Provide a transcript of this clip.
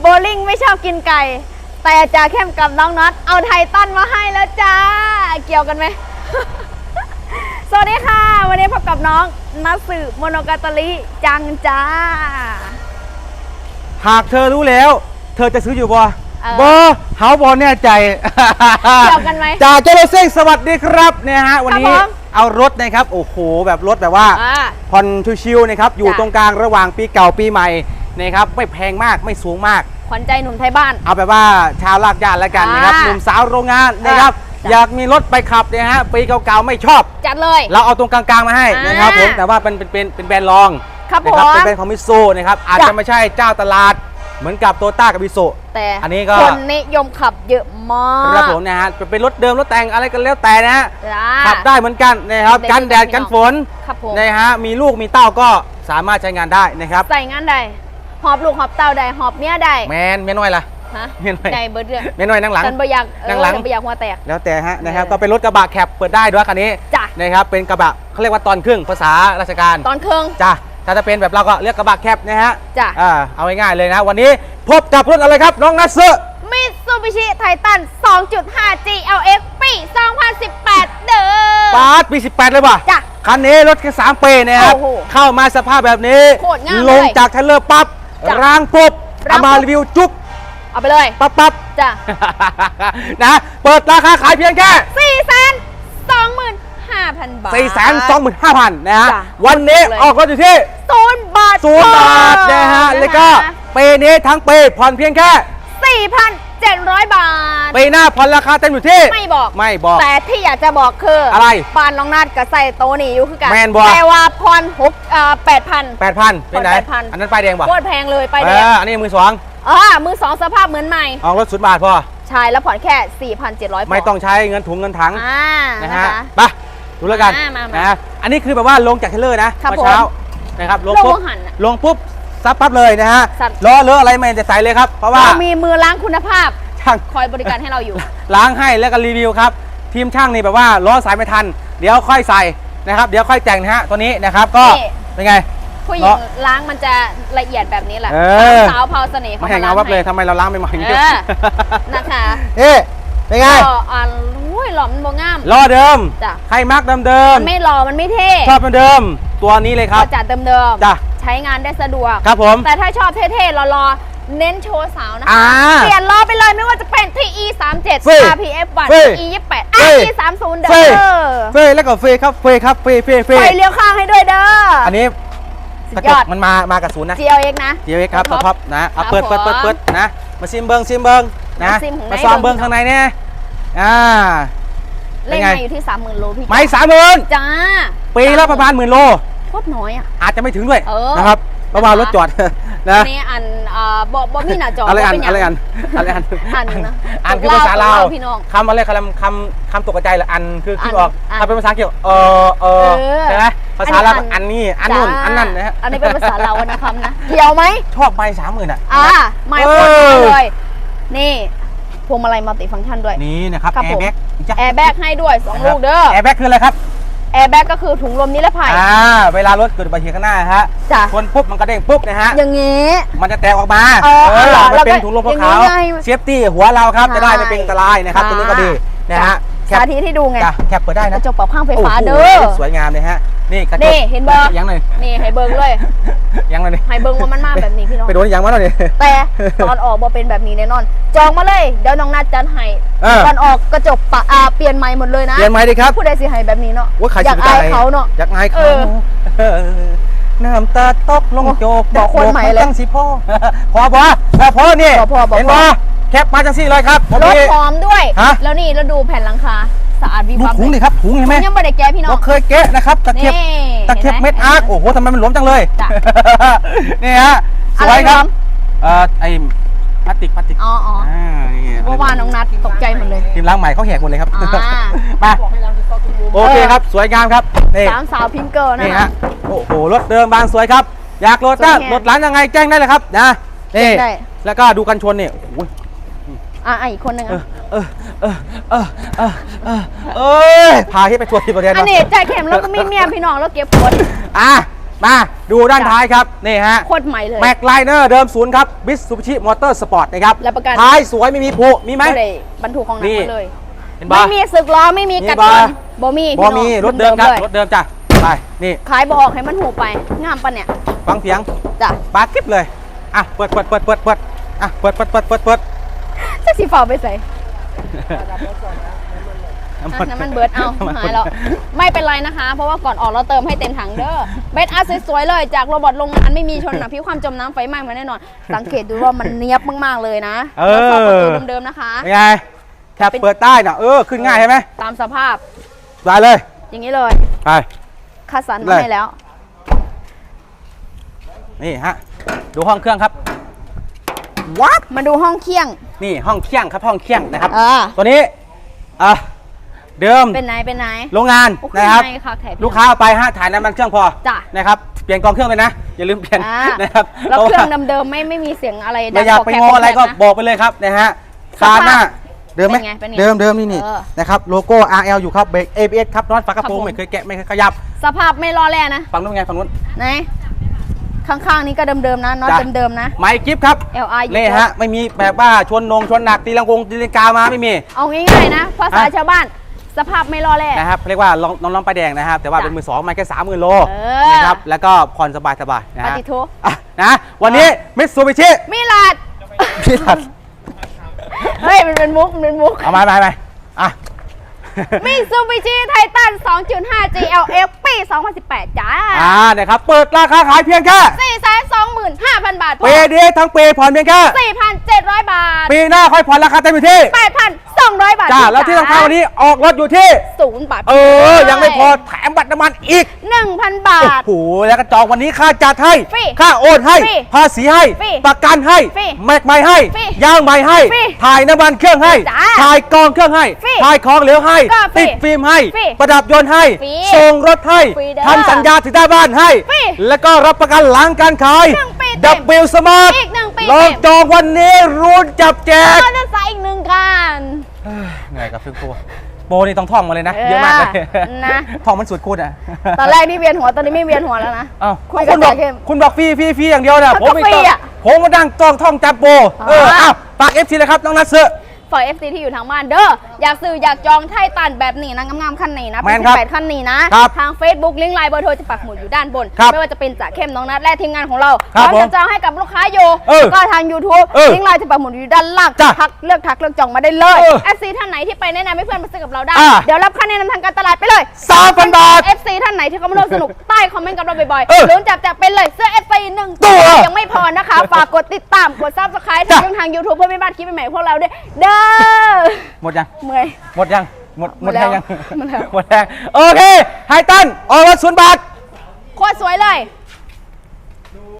โบลิ่งไม่ชอบกินไก่ แต่จ่าเข้มกับน้องน็อตเอาไททันมาให้แล้วจ้า เกี่ยวกันไหม สวัสดีค่ะ วันนี้พบกับน้องนัสสึโมโนกาตาริจังจ้า หากเธอรู้แล้ว เธอจะซื้ออยู่บ่เออบ่เฮาบ่แน่ใจเกี่ยวกันไหมจ่าเจริญเซ้งสวัสดีครับเนี่ยฮะวันนี้ครับผมเอารถนะครับโอ้โหแบบรถแบบว่าอ่าผ่อนชิวๆนะครับอยู่จ้ะตรงกลางระหว่างปีเก่าปีใหม่ นะครับไม่แพงมากไม่สูงมาก ขวัญใจหนุ่มไทยบ้าน เอาแบบว่าชาวลากยานแล้วกันนะครับอ่าหนุ่มสาวโรงงานนะครับ จ้ะ อยากมีรถไปขับเนี่ยฮะปีเก่าๆไม่ชอบ จัดเลย เราเอาตรงกลางๆมาให้อ่านนะครับผมแต่ว่าเป็นเป็นเป็นเป็นแบรนด์รองครับนะผมเป็นแบรนด์ของมิโซนะครับอาจจ้ะ จะไม่ใช่เจ้าตลาดเหมือนกับโตต้ากับมิโซแต่อันนี้ก็ คนนิยมขับเยอะมากครับผมนะฮะเป็นรถเดิมรถแต่งอะไรก็แล้วแต่นะฮะจ้า ขับได้เหมือนกันนะครับได้กันแดดได้กันฝนครับผมนะฮะมีลูกมีเต้าก็สามารถใช้งานได้นะครับ ใส่งานใด หอบลูกหอบเต้าใดหอบเมียใดแมนแม่น้อยล่ะฮะเมียน้อยใดเบิร์ดเรื่องแม่น้อยนั่งหลังฉันบ่อยากเออนั่งหลังฉันบ่อยากหัวแตกแล้วแต่ฮะนะครับเออก็เป็นรถกระบะแคปเปิดได้ด้วยคันนี้จ้ะนะครับเป็นกระบะเขาเรียกว่าตอนครึ่งภาษาราชการตอนเครื่องจ้ะถ้าจะเป็นแบบเราก็เรียกกระบะแคปนะฮะจ้ะอ่าเอาง่ายๆเลยนะ วันนี้พบกับรถอะไรครับน้องนัสเซอร์มิตซูบิชิไททัน 2.5 GLX ปี 2018 เด้อปาร์ตปี 18 เลยป่ะ จ้ะ คันนี้รถแค่3ปีนะครับโอ้โหเข้ามาสภาพแบบนี้โคตรงามลงเลยจากเทรลเลอร์ปั๊บ จ้ะรางปุ๊บรางเอามาปุ๊บรีวิวจุ๊บเอาไปเลยปั๊บปั๊บ จ้ะนะ เปิดราคาขายเพียงแค่4 2 25,000บาท 4 2 5 0 0 0นะฮะ จ้ะวันนี้เลย ออกรถอยู่ที่ศูนย์บาทศูนย์บาทนะฮะ แล้วก็ปีนี้ทั้งปีผ่อนเพียงแค่ 4,700 บาท ปีหน้าผ่อนราคาเต็มอยู่ที่ ไม่บอก ไม่บอก แต่ที่อยากจะบอกคืออะไร ปานน้องนาดกับใส่โตะนี่อยู่คือกันแม่นบ่แต่ว่าพรหกเอ่อแปดพัน8,000เป็นไหนผ่อน8,000อันนั้นป้ายแดงป่ะโคตรแพงเลยไปเอแดงออันนี้มือสองอ่ามือสองสภาพเหมือนใหม่ออกรถศูนย์บาทพอใช่แล้วผ่อนแค่ 4,700พไม่ต้องใช้เงินถุงเงินถังอ่านะนะฮะคะไปดูแล้วกันมามามานะอันนี้คือแบบว่าลงจากเทรลเลอร์นะครับเมื่อเช้านะครับลงลงปุ๊บหันน่ะลงปุ๊บ ซับปั๊บเลยนะฮะสัตว์ล้อเลอะอะไรไม่จะใส่เลยครับ เพราะว่าเรามีมือล้างคุณภาพ ช่างคอยบริการให้เราอยู่ ล้างให้แล้วก็รีวิวครับ ทีมช่างนี่แบบว่าล้อสายไม่ทัน เดี๋ยวค่อยใส่นะครับ เดี๋ยวค่อยแต่งนะฮะตัวนี้นะครับก็นี่ เป็นไง ผู้หญิงล้างมันจะละเอียดแบบนี้แหละเออ สาวเผาเสน่ห์มาเขาแข่งมาล้าเงางวับเลยให้ทำไมเราล้างไม่มาอย่างนี้เออนะคะ เอ๊ะเป็นไงก็อ่านอุ้ยหล่อมันบ่งาม ล้อเดิมจ้ะไฮมาร์กเดิมเดิมมันไม่หล่อมันไม่เท่ชอบเดิมๆตัวนี้เลยครับ ก็จัดเดิมจ้ะใช้งานได้สะดวก ครับผม แต่ถ้าชอบเท่ๆรอๆเน้นโชว์สาวนะอ่าคะเปลี่ยนล้อไปเลยไม่ว่าจะเป็น TE 3 7เฟ้ย RPF 1เฟ้ย TE 28เฟ้ย RE 3 0เด้เฟ้ยอเฟยแล้วก็เฟยครับเฟยครับเฟยเฟยเฟยไฟเลี้ยวข้างให้ด้วยเด้ออันนี้สุกระดจยอกดมันมามากับศูนย์นะ GLX นะ เดี๋ยวครับท็อปท็อปนะเอาครับเปิดเปิดผมเปิดเปิดนะ มาซิมเบิงซิมเบิงนะมาซิมข้างในมาซ้อมเบิ่เบิงงข้างในเนี่ยอ่าเล่นเป็นไงมาอยู่ที่ 30,000โลพี่ไม่สามหมื่นจ้าปีละประมาณหมื่นโล โคตรน้อยอะ อาจจะไม่ถึงด้วยเออ นะครับเพราะว่านะคะรถจอดนะอันนี้อันเอ่อบ่บ่มีหน้าจออะไรอันบ่เป็หยัง อะไรอันอะไรอันอันนะอันคือตกภาษาลาวตกพี่น้องคำอะไรคำคำคำตกกระจายละอันคือคิดออกอันถ้าเป็นภาษาอังกฤษเออเออเออใช่ไหมภาษาลาวอันนี้อันนี้อันนู่นจ้าอันนั่นนะฮะอันนี้เป็นภาษาลาวนะครับนะเกี่ยวไหม ชอบไปสามหมื่นอะ อ่าไม่เอโคอตรมาเลย นี่พวงมาลัยมัลติฟังก์ชันด้วย นี่นะครับครับแอผม ร์แบ็ก แอร์แบ็กให้ด้วย 2 ลูกเด้อ แอร์แบ็กคืออะไรครับ แอร์แบ็กก็คือถุงลมนิรภัย อ่าเวลารถเกิดอุบัติเหตุข้างหน้าฮะจ้ะ ชนปุ๊บมันกระเด้งปุ๊บนะฮะ อย่างงี้ มันจะแตกออกมาเออเหรอมันเป็นแล้วก็ถุงลมอย่างขาวนี้ไงเซฟตี้หัวเราครับใช่จะได้ไม่เป็นอันตรายนะครับ ตัวนี้ก็ดีนะฮะแคปสาธิตให้ดูไง จ้ะแคปเปิดได้กนะระจกปรับข้างไฟฟ้าโโหเด้อสวยงามเลยฮะ นี่กระจกนี่เห็นบ่ ยังหน่อยนี่ให้เบิ้งเลยยังหน่อยดิให้เบิ้งว่ามันมาแบบนี้พี่น้อง ไปโดนยังมาหน่อยดิแต่ตอนออกบ่เป็นแบบนี้แน่นอน จองมาเลย เดี๋ยวน้องนัดจัดให้เออตอนออกกระจกปะอ่าเปลี่ยนใหม่หมดเลยนะ เปลี่ยนไหมดีครับ ผู้ใดสิให้แบบนี้เนาะว่าใครอยากจะอายไปเขาเนาะ อยากอายเอเขาอเออน้ำตาตกลงโจกบอกคนใหม่เลยตั้งสิพ่อพอพอพอพอนี่พอพอพอเห็นปะ แคปมาจังสี่เลยครับผมรถมี หอมด้วย ฮะ แล้วนี่แล้วดูแผ่นหลังคาสะอาดวิบดูวับถุงดิครับถุงเห็นไหมยังไม่ได้แก้พี่น้องเราเคยแกะนะครับตะเข็บนี่ตะเข็บห็นไหเม็ดอาร์คโอ้โหทำไมมันหลวมจังเลยจ้ะ นี่ฮะสอะไรวยคหลรัวบมเอ่อไอ้พลาสติกพลาสติกอ๋ออ๋ออ่านี่เมื่อวานน้องนัดตกใจหมดเลย ทีมล้างใหม่เขาแหกหมดเลยครับอ่า มาโอเคครับ สวยงามครับนี่ สามสาวพิงเกิลนะนี่คะฮะโอ้โห รถเดิมบางสวยครับ อยากโหลดก็สวยแฮะโหลดร้านยังไงแจ้งได้เลยครับนะ นี่ ได้ แล้วก็ดูกันชนเนี่ยโอ้โห อะอะอีกคนหนึ่งเอออะเออเออเออเออเออเอ้ยพาที่ไปทัวร์ที่ประเทศอันเนาะนี้ใจเข้มแล้วก็มีเมียพี่น้องแล้วเก็บผลอะมาดูด้านจ้ะท้ายครับ นี่ฮะโคตรใหม่เลยแม็กไลเนอร์เดิมศูนย์ครับบิสซูบิชิมอเตอร์สปอร์ตนะครับรับประกันท้ายสวยไม่มีผุมีไหมไม่ได้บรรทุกของหนักนี่มาเลยเห็นไม่ปะมีสึกล้อไม่มีกัดมีกบ่นบ่มีบอมีพี่น้องรถเดิมครับลยรถเดิมจ้ะไปนี่ขายบอกให้มันหูไปงามปะเนี่ยฟังเสียงจ้ะปาดคลิปเลยอะเปิดเปิดเปิดเปิดเปิดอะเปิดเปิดเปิดเปิดเปิด จะสีฟ้าไปใส่น้ำอะน้ำมันเบิร์ดเอาหายแล้วไม่เป็นไรนะคะ เพราะว่าก่อนออกเราเติมให้เต็มถังเด้อเบสอาร์สวยๆเลยจากโรบอทโรงงานไม่มีชนหนักพิวความจมน้ำไฟไหม้มาแน่นอน สังเกตดูว่ามันเนียบมากๆเลยนะเอแล้วอก็ประตูเดิมๆนะคะเป็นไงแคปเปิดใต้น่ะเออขึ้นง่ายใช่ไหมตามสภาพได้เลย อย่างนี้เลยไปคัดสรรเลมายให้แล้ว นี่ฮะดูห้องเครื่องครับวับมาดูห้องเคี่ยง นี่ห้องเคี่ยงครับห้องเคี่ยงนะครับเออตัวนี้อะเดิมเป็นไหนเป็นไหน โรงงานโอ้นะครับข้างในค่ะแขกลูกค้าเอาไปฮะถ่ายน้ำมันเครื่องพอจ้ะ นะครับเปลี่ยนกองเครื่องเลยนะอย่าลืมเปลี่ยนอ่านะครับแล้วพาะเครื่องว่าเดิมๆไม่ไม่มีเสียงอะไรไม่อยากไปงออะไรก็นะบอกไปเลยครับนะฮะสภาพคาหน้าเดิมไหมเป็นไงเป็นไงเดิมเดิมนี่นี่เออนะครับโลโก้ RL อยู่ครับเบรก ABS ครับน็อตฝากระโปรงครับผม ไม่เคยแกะไม่เคยขยับสภาพไม่รอแล่นะ ฝั่งนู้นไงฝั่งนู้น ไหน ข้างๆนี้ก็เดิมๆนะน็อตจ้ะ เดิมๆนะ ไมค์กิฟครับ LR อยู่นี่ฮะ ไม่มีแบบว่าชนนงชนหนักตีลังกงตีลังกามาไม่มี เอาง่ายๆนะภาษาอะ ชาวบ้านสภาพไม่รอแล่นะครับเรียกว่าลองน้องน้องไปายแดงนะครับ แต่ว่าจ้ะเป็นมือสองมาแค่สามหมื่นโลเออ นะครับแล้วก็ผ่อนสบายสบายๆนะปฮะฏิโทอะนะวันนี้มิตซูบิชิมิลาดพี่ทัดเฮ้ยมันเป็นมุกมันเป็นมุกเอามาไปไปอะ มิซูบิชิไททัน 2.5 GLF ปี 2018 จ้า อ่านะครับเปิดราคาขายเพียงแค่425,000 บาทเปย์ดีทั้งเปย์ผ่อนเพียงแค่4,700 บาท ปีหน้าค่อยผ่อนราคาเต็มอยู่ที่ 8,200 บาทจ้าแล้วที่สำคัญวันนี้ออกรถอยู่ที่ ศูนย์บาทเออ ยังไม่พอแถมบัตรน้ำมันอีก 1,000 บาโอ้ท โห แล้วก็จองวันนี้ค่าจัดให้ ฟรีค่าโอนให้ ฟรีภาษีให้ ฟรีประกันให้ ฟรีแม็กใหม่ให้ ฟรียางใหม่ให้ ฟรีถ่ายน้ำมันเครื่องให้ จ้าถ่ายกองเครื่องให้ ฟรีถ่ายของเหลวให้ ก็ฟรีติดฟิล์มให้ ฟรีประดับยนต์ให้ ฟรีส่งรถให้ฟรีเด้อทำสัญญาถึงหน้าบ้านให้ ฟรีแล้วก็รับประกันหลังการขาย หนึ่งปีเต็มดับเบิลสมาร์ทอีกหนึ่งปีลองเต็ม จองวันนี้รุ่นจับแจกมอเตอร์ไซค์อีกหนึ่งคัน เหนื่อยกับฟิลโปโปนี่ต้องท่องมาเลยนะเออเยอะมากเลยนะ ท่องมันสุดคูดอะ ตอนแรกนี่เวียนหัว ตอนนี้ไม่เวียนหัวแล้วนะเอ้าคุยกับคุณบอกจ่าเข้มคุณบอกฟรีฟรีฟรีอย่างเดียวนะก็ผมไม่ฟรีต้องอะผมมาดังต้องท่องจับโปเอออ่าอ้าวฝากเอฟซีเลยครับน้องนัทเซอร์ ฝาก FC ที่อยู่ทางบ้านเด้ออยากซื้ออยากจองไทตันแบบนี้นะงามๆขั้นนี้นะแม่เป็นนครับแปดขั้นนี้นะครับทาง Facebook ลิงก์ไลน์เบอร์โทรจะปักหมุดอยู่ด้านบนครับไม่ว่าจะเป็นจ่าเข้มน้องนัดและทีมงานของเราคพรับร้อมผมจะจองให้กับลูกค้าอยู่เออก็ทาง YouTube เออลิงก์ไลน์จะปักหมุดอยู่ด้านล่างจ้ะทักเลือกทักเลือกจองมาได้เลยเออ FC ท่านไหนที่ไปแนะนำให้เพื่อนมาซื้อกับเราได้อ่าเดี๋ยวรับค่าแนะนำทางการตลาดไปเลย3,000บาท FC ท่านไหนที่เขามาร่วมสนุกใต้คอมเมนต์กับเราบ่อยเออๆลุ้นจับจากเป็นเลยเสื้อ FC หนึ่งตัว ยังไม่พอนะคะ ฝากกดติดตาม กด Subscribe ทางจ้ะช่องทาง YouTube เพื่อไม่พลาดคลิปใหม่ๆของพวกเราด้วย เด้อ หมดยัง เมื่อย หมดยัง หมดหมดแล้วแรงยังหมดแล้ว หมดแรงโอเคไฮตันออกรถศูนย์บาท โคตรสวยเลย